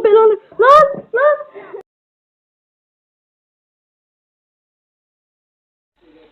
Allah belanı. Lan lan.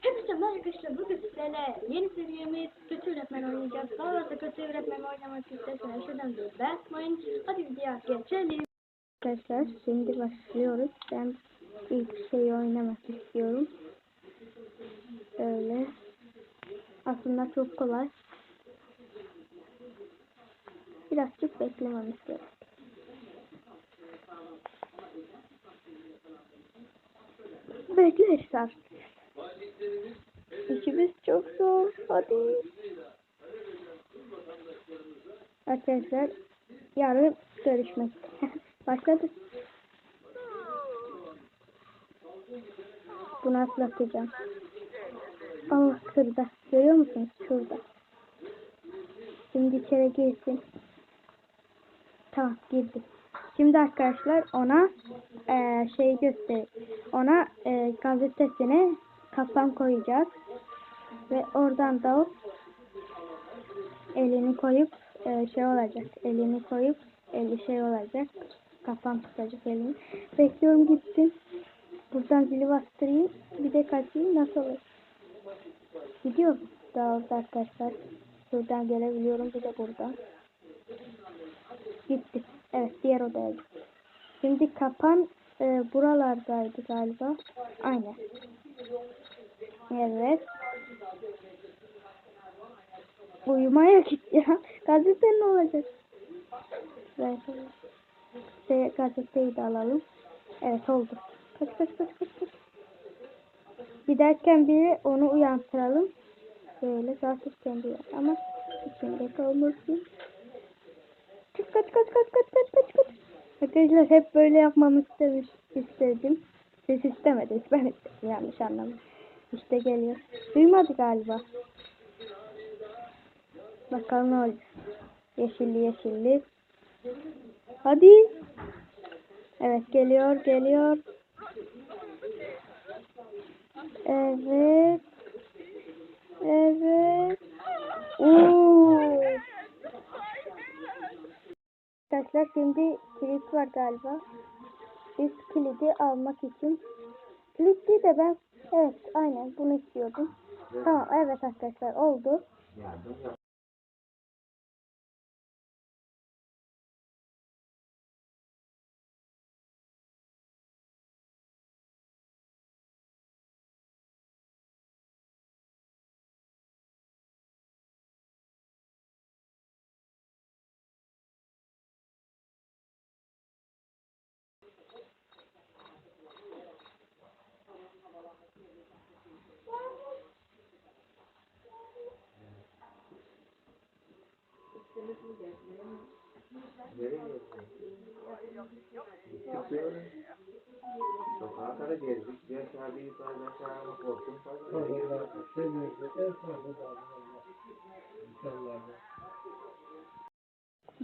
Hepinize merhaba arkadaşlar. Bugün sizlerle yeni seviyemiz kötü öğretmen oynayacağız. Daha da kötü öğretmen oynamak isterseniz şuradan bir basmayın. Hadi videoya geçelim. Arkadaşlar şimdi başlıyoruz. Ben ilk şeyi oynamak istiyorum. Öyle. Aslında çok kolay. Birazcık beklememiz gerek. Bekleriz artık. İşimiz çok zor. Hadi. Arkadaşlar yarın görüşmek. Başladı. Bunu atlatacağım. Aa şurada. Görüyor musunuz? Şurada. Şimdi içeri girsin. Tamam girdi. Şimdi arkadaşlar ona eee şey göster. Ona eee gazetesine kapan koyacağız. Ve oradan da elini koyup eee, şey olacak. Elini koyup eli şey olacak. Kapan tutacak elini. Bekliyorum gitsin. Buradan zili bastırayım. Bir de kaçayım. Nasıl olur? Gidiyor. Daha arkadaşlar. Buradan gelebiliyorum. Bir de buradan. Gitti. Evet diğer odaya gitti. Şimdi kapan e, buralardaydı galiba. Aynen. Evet. Uyumaya git ya. Gazete ne olacak? Evet. Şey, gazeteyi de alalım. Evet oldu. Kaç kaç kaç kaç kaç. Giderken biri onu uyandıralım. Böyle zaten kendi. Ama içinde kalmasın. Kaç kaç kaç kaç kaç kaç kaç kaç. Arkadaşlar hep böyle yapmamı istedim. Siz istemediniz. Ben istedim. Yanlış anlamayın. İşte geliyor. Duymadı galiba. Bakalım ne olacak. Yeşilli yeşilli. Hadi. Evet geliyor geliyor. Evet. Evet. Oo. Arkadaşlar şimdi kilit var galiba. Biz kilidi almak için kilitli de ben evet aynen bunu istiyordum. Tamam evet arkadaşlar oldu.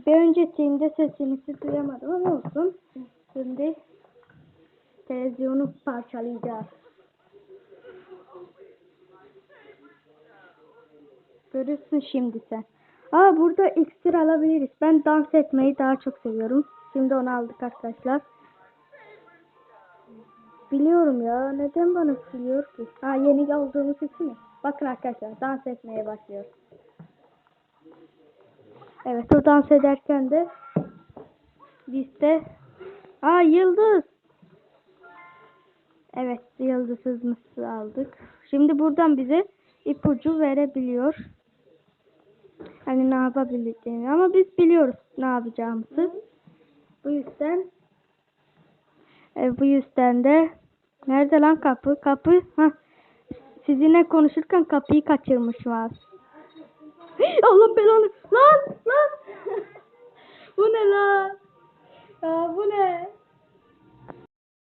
Bir aşağı sesinizi duyamadım ama olsun. Şimdi televizyonu parçalayacağız. Görürsün şimdi sen. Aa burada iksir alabiliriz. Ben dans etmeyi daha çok seviyorum. Şimdi onu aldık arkadaşlar. Biliyorum ya. Neden bana söylüyor ki? Ha yeni olduğumuz için? Bakın arkadaşlar dans etmeye başlıyor. Evet o dans ederken de biz de Aa yıldız. Evet yıldızımızı aldık. Şimdi buradan bize ipucu verebiliyor. Hani ne yapabileceğini ama biz biliyoruz ne yapacağımızı. Bu yüzden e, bu yüzden de nerede lan kapı? Kapı. Ha. Sizinle konuşurken kapıyı kaçırmışım az. Allah belanı. Lan lan. bu ne lan? Ya bu ne?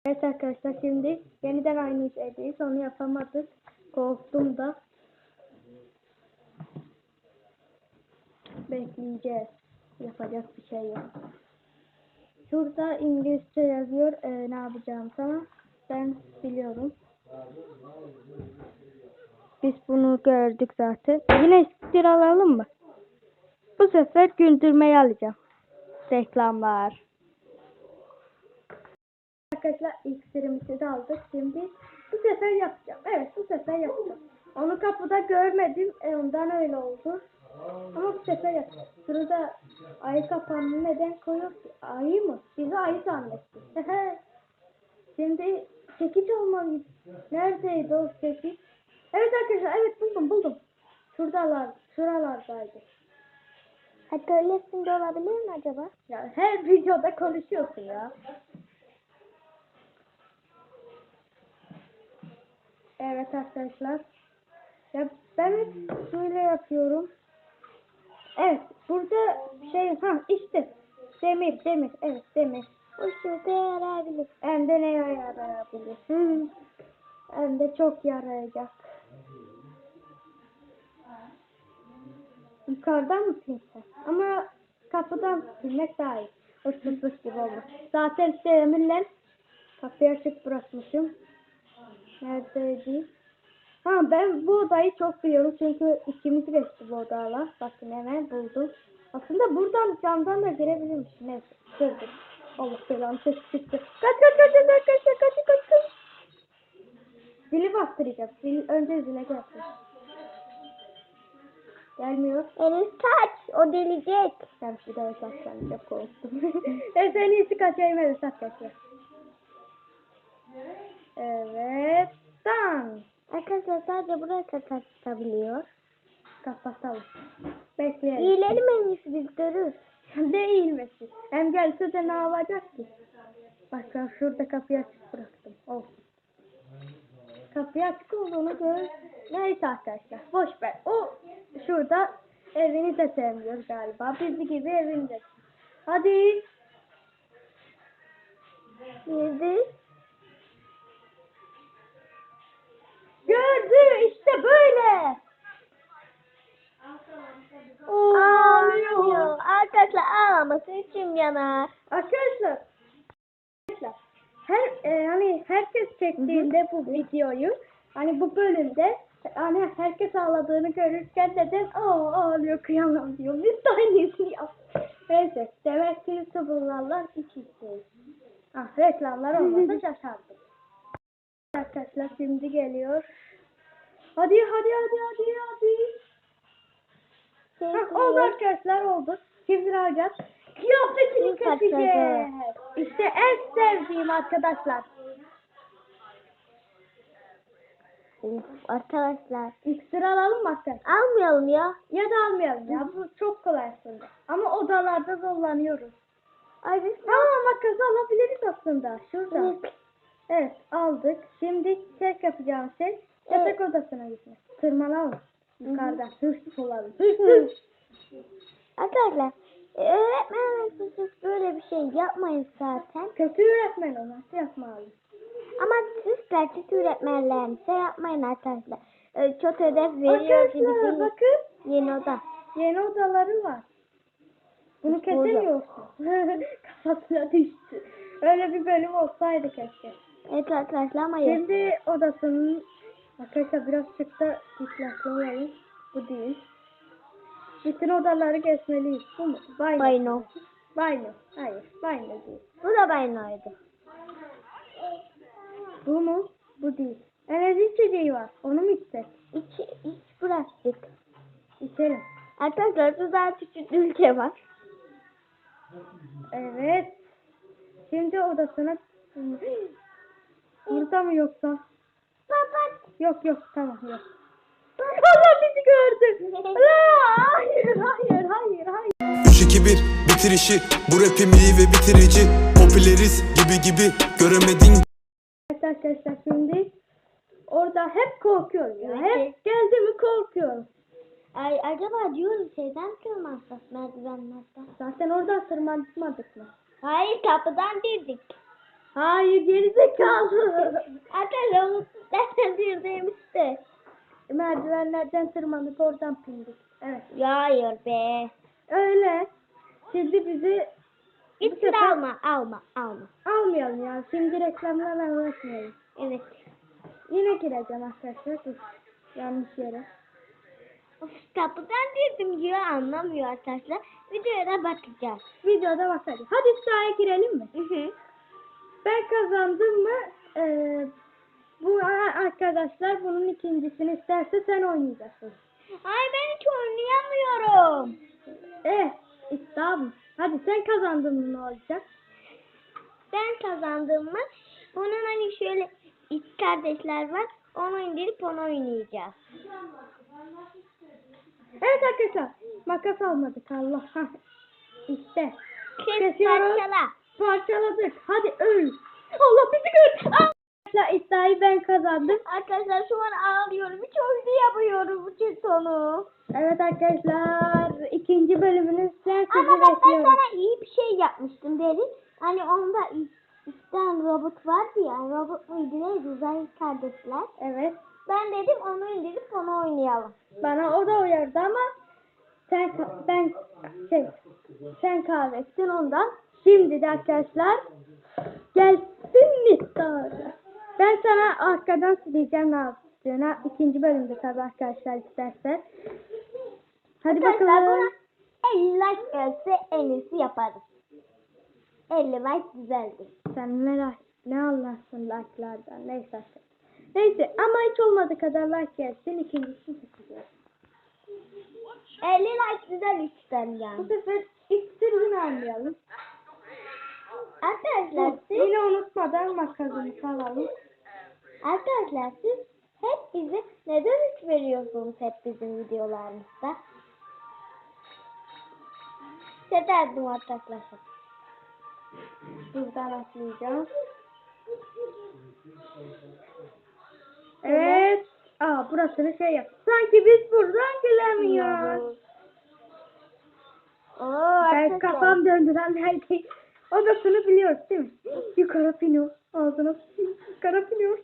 Evet arkadaşlar şimdi yeniden aynı şeydeyiz. Onu yapamadık. Korktum da. Bekleyeceğiz. Yapacak bir şey yok. Şurada İngilizce yazıyor. Ee, ne yapacağım sana? Ben biliyorum. Biz bunu gördük zaten. Yine iksir alalım mı? Bu sefer güldürmeyi alacağım. Reklamlar. arkadaşlar iksirimizi de aldık. Şimdi bu sefer yapacağım. Evet bu sefer yapacağım. Onu kapıda görmedim. E, ondan öyle oldu. Ama bu sefer. Şurada ayı kapağını neden koyuyor ki? Ayı mı? Bizi ayı zannetti. Şimdi çekiç olmalıydı. Neredeydi o çekiç? Evet arkadaşlar evet buldum buldum. Şuradalar, şuralardaydı. Atölyesinde olabilir mi acaba? Ya her videoda konuşuyorsun ya. Evet arkadaşlar. Ya ben hep şöyle yapıyorum. Evet burada şey ha işte demir demir evet demir. O şurada yarayabilir. Hem de neye yarayabilir? Hem de çok yarayacak. Yukarıdan mı silsen? Ama kapıdan silmek daha iyi. Hırsızlık gibi olmaz. Zaten demirle kapıyı açık bırakmışım. Neredeydi? Ha ben bu odayı çok biliyorum çünkü ikimiz geçti bu odayla. Bakın hemen buldum. Aslında buradan camdan da girebilirmiş. Neyse kırdım. Allah belanı ses çıktı. Kaç kaç kaç kaç kaç kaç kaç kaç kaç. Zili bastıracağım. Zil, önce zile gelsin. Gelmiyor. Enes kaç. O delecek. Ben bir daha saklanacağım korktum. en en iyisi kaçayım evet saklanacağım. Evet. Tamam. Arkadaşlar sadece buraya kapatabiliyor. Kapatalım. Bekleyelim. İyilerim en iyisi biz görürüz. Değilmesin. Hem gelse de ne yapacak ki? Bak ben şurada kapıyı açık bıraktım. Olsun. Kapıyı açık olduğunu gör. Neyse arkadaşlar. Boş ver. O şurada evini de sevmiyor galiba. Bizi gibi evinde. Hadi. Girdi. Gördü işte böyle. Ağlıyor. Arkadaşlar ağlaması için yanar. Arkadaşlar. Arkadaşlar. Her e, hani herkes çektiğinde bu videoyu hani bu bölümde hani herkes ağladığını görürken neden aa ağlıyor kıyamam diyor. Biz de aynısını yaptık. Neyse demek ki YouTuber'larla iç içeyiz. Ah reklamlar olmasa şaşardım. Arkadaşlar şimdi geliyor. Hadi hadi hadi hadi hadi. Hah, oldu arkadaşlar oldu. Şimdi ne yapacağız? Kıyafetini keseceğiz. İşte en sevdiğim arkadaşlar. Arkadaşlar. İksir alalım mı arkadaşlar? Almayalım ya. Ya da almayalım ya. Bu çok kolay aslında. Ama odalarda zorlanıyoruz. Ay biz Tamam makas alabiliriz aslında. Şurada. Evet. Evet aldık. Şimdi tek yapacağım şey yatak odasına gitmek. Tırmanalım. Yukarıdan. Hırsız olalım. Hırsız. Arkadaşlar e, öğretmenler siz böyle bir şey yapmayın zaten. Kötü öğretmen o nasıl yapmalı? Ama siz gerçek öğretmenlerinize yapmayın arkadaşlar. E, çok ödev veriyor Arkadaşlar bakın. Yeni oda. Yeni odaları var. Bunu kesemiyorsun. Kafasına düştü. Öyle bir bölüm olsaydı keşke. Evet arkadaşlar ama yok. Şimdi odasının arkadaşlar birazcık da dikkatli. Bu değil. Bütün odaları geçmeliyiz. Bu mu? Bayno. Bayno. Bayno. Hayır. Bayno değil. Bu da baynoydu. Bu mu? Bu değil. Enerji içeceği var. Onu mu içsek? İç, iç bıraktık. İçelim. Arkadaşlar burada küçük ülke var. Evet. Şimdi odasına... Burada mı yoksa? Baba. Yok yok tamam yok. Allah bizi gördü. La, hayır hayır hayır hayır. 3-2-1 bitirişi Bu rapim iyi ve bitirici Popüleriz gibi gibi Göremedin Evet arkadaşlar şimdi orada hep korkuyorum ya. Hep geldi mi korkuyorum. Ay acaba diyorum şeyden tırmansak merdivenlerden. Zaten oradan tırmanmadık mı? Hayır kapıdan girdik. Hayır gerizekalı. Arkadaşlar unuttuk zaten girdiğimizde. Merdivenlerden tırmanıp oradan pindik. Evet. Ya hayır be. Öyle. Şimdi bizi bu İçin sefer alma alma alma. almayalım ya. Şimdi reklamlarla uğraşmayalım. Evet. Yine gireceğim arkadaşlar. Dur. Yanlış yere. Of, kapıdan girdim diyor anlamıyor arkadaşlar. Videoya da bakacağız. Videoda bakarız. Hadi sahaya girelim mi? Hı hı. Ben kazandım mı eee, bu arkadaşlar bunun ikincisini isterse sen oynayacaksın. Ay ben hiç oynayamıyorum. Eh iddia. Hadi sen kazandın mı ne olacak? Ben kazandım mı bunun hani şöyle iki kardeşler var. Onu indirip onu oynayacağız. Evet arkadaşlar makas almadık Allah. İşte Kes Kesiyoruz. parçala. Parçaladık. Hadi öl. Allah bizi gör. Arkadaşlar iddiayı ben kazandım. Arkadaşlar şu an ağlıyorum. Hiç oynayamıyorum bu sonu. Evet arkadaşlar ikinci bölümünü sen sizi Ama bak ben bekliyorum. sana iyi bir şey yapmıştım derin. Hani onda iki tane robot vardı ya. Robot muydu neydi? Uzay kardeşler. Evet. Ben dedim onu indirip onu oynayalım. Bana o da uyardı ama sen ka- ben şey sen kahvettin ondan. Şimdi de arkadaşlar gelsin miktarı. Ben sana arkadan söyleyeceğim ne yapacağını. İkinci bölümde tabii arkadaşlar isterse. Hadi Arkadaşlar bakalım. buna 50 like gelse en iyisi yaparız. 50 like güzeldir. Sen ne, ne anlarsın like'lardan. Neyse arkadaşlar. Neyse ama hiç olmadı kadar like gelsin. İkincisini seçeceğiz. 50 like güzel işten Bu yani. sefer iksirini almayalım. Arkadaşlar siz, Yine unutmadan makasımızı alalım. arkadaşlar siz hep bize neden hiç veriyorsunuz hep bizim videolarımızda? Severdim arkadaşlar. Buradan atlayacağım. Evet. Aa burasını şey yap. Sanki biz buradan gelemiyoruz. Oo, Ben kafam döndüren nerede? Odasını biliyoruz değil mi? Yukarı pino. Ağzına yukarı pino.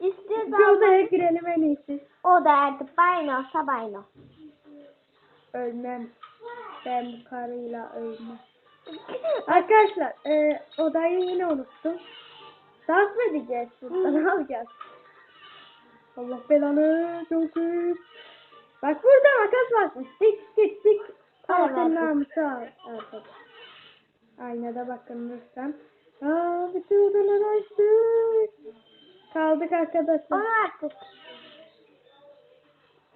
Bir İstiyorsan odaya girelim en iyisi. o da artık bayno sabayno. Ölmem. Ben bu karıyla ölmem. Arkadaşlar e, odayı yine unuttum. Dans mı edeceğiz burada? Ne yapacağız? Allah belanı çok iyi. Bak burada makas var. Dik dik dik. Namusu al. Arkada. Aynada bakın lütfen. Aa bütün odaları açtık. Kaldık arkadaşlar. Onu artık.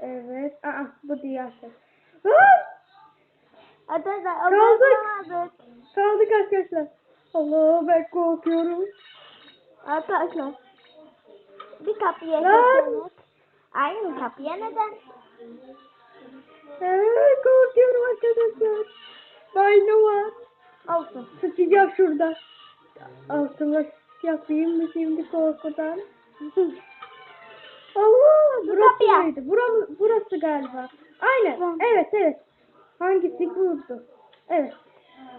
Evet. Aa bu diğer şey. Aa! Arkadaşlar Kaldık. Kaldık arkadaşlar. Allah ben korkuyorum. Arkadaşlar. Bir kapıya Lan. geçiyoruz. Aynı kapıya neden? Evet korkuyorum arkadaşlar. Aynı var. Olsun. Sıçacak şurada. Altıma yapayım mı şimdi korkudan? Allah burası kapıya. mıydı? Burası, burası galiba. Aynen. Tamam. Evet evet. Hangisi buydu? Evet.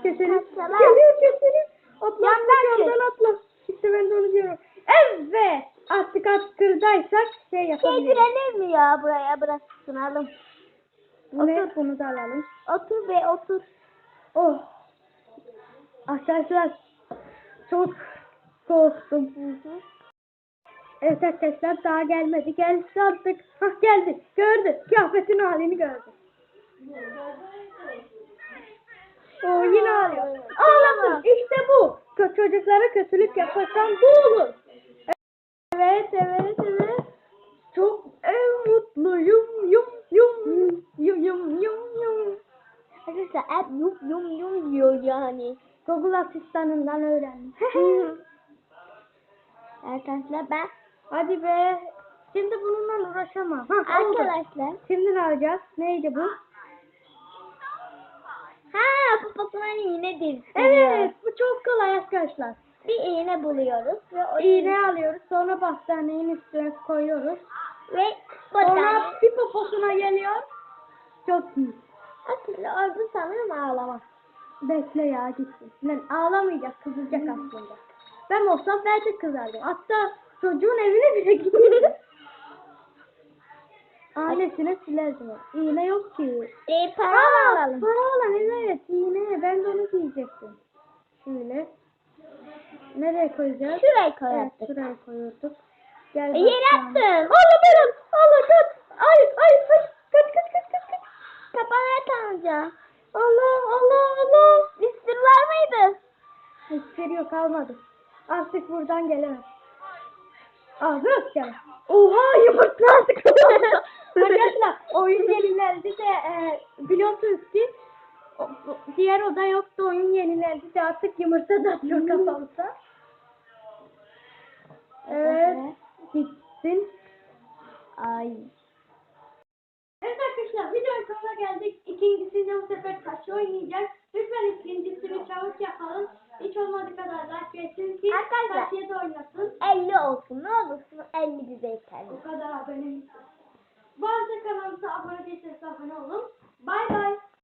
Keselim. Geliyor keselim. Atla Yandan atla yandan atla. İşte ben de onu diyorum. Evet. Artık atkırdaysak şey yapabiliriz. Getirelim mi ya buraya burası sınalım. Bu ne? Bunu da alalım. Otur be otur. Oh. Arkadaşlar çok korktum. Evet arkadaşlar daha gelmedi. Geldi artık. Hah geldi. Gördü. Kıyafetin halini gördü. O yine ağlıyor. Ağlasın. İşte bu. Çocuklara kötülük yaparsan bu olur. Evet evet evet. Çok en mutluyum. Yum yum yum yum yum yum. Arkadaşlar hep yum yum yum diyor yani. Google asistanından öğrendim. Arkadaşlar ben Hadi be. Şimdi bununla uğraşamam. Ha, oldu. arkadaşlar Şimdi ne yapacağız? Neydi bu? ha poposuna iğne diriyor. Evet. Bu çok kolay arkadaşlar. Bir iğne buluyoruz ve o İğne alıyoruz. Sonra battaniyenin üstüne koyuyoruz. ve Sonra bir poposuna geliyor. Çok iyi. Aslında orada sanırım ağlamak. Bekle ya gitsin. Lan ağlamayacak. Kızacak aslında. Ben olsam ben de kızardım. Hatta çocuğun evine bile gidiyor. Ailesine silerdim. İğne yok ki. E para Aa, alalım. Para alalım evet iğne. Ben de onu diyecektim. Şöyle. Nereye koyacağız? Şuraya Evet koyardık. şuraya koyuyorduk. Gel E, yere attın. Allah belanı. Allah kaç. Ay ay ay. Kaç kaç kaç kaç kaç. Kapana tanıca. Allah Allah Allah. Sürü var mıydı? Hiçbir yok kalmadı. Artık buradan gelemez. Ağzına sıçarım. Oha yumurta artık. Arkadaşlar oyun yenilendi de e, biliyorsunuz ki o- o- diğer oda yoktu oyun yenilendi de artık yumurta da atıyor kafamıza. Evet. Gitsin. Ay. Evet arkadaşlar videonun sonuna geldik. İkincisinde bu sefer taşı oynayacağız. Lütfen ikincisini çabuk yapalım. Hiç olmadığı kadar like etsin ki Arkadaşlar. taşıya da oynasın. 50 olsun ne olursun 50 bize yeterli. O kadar abonemiz var. Bu arada kanalımıza abone değilseniz abone olun. Bay bay.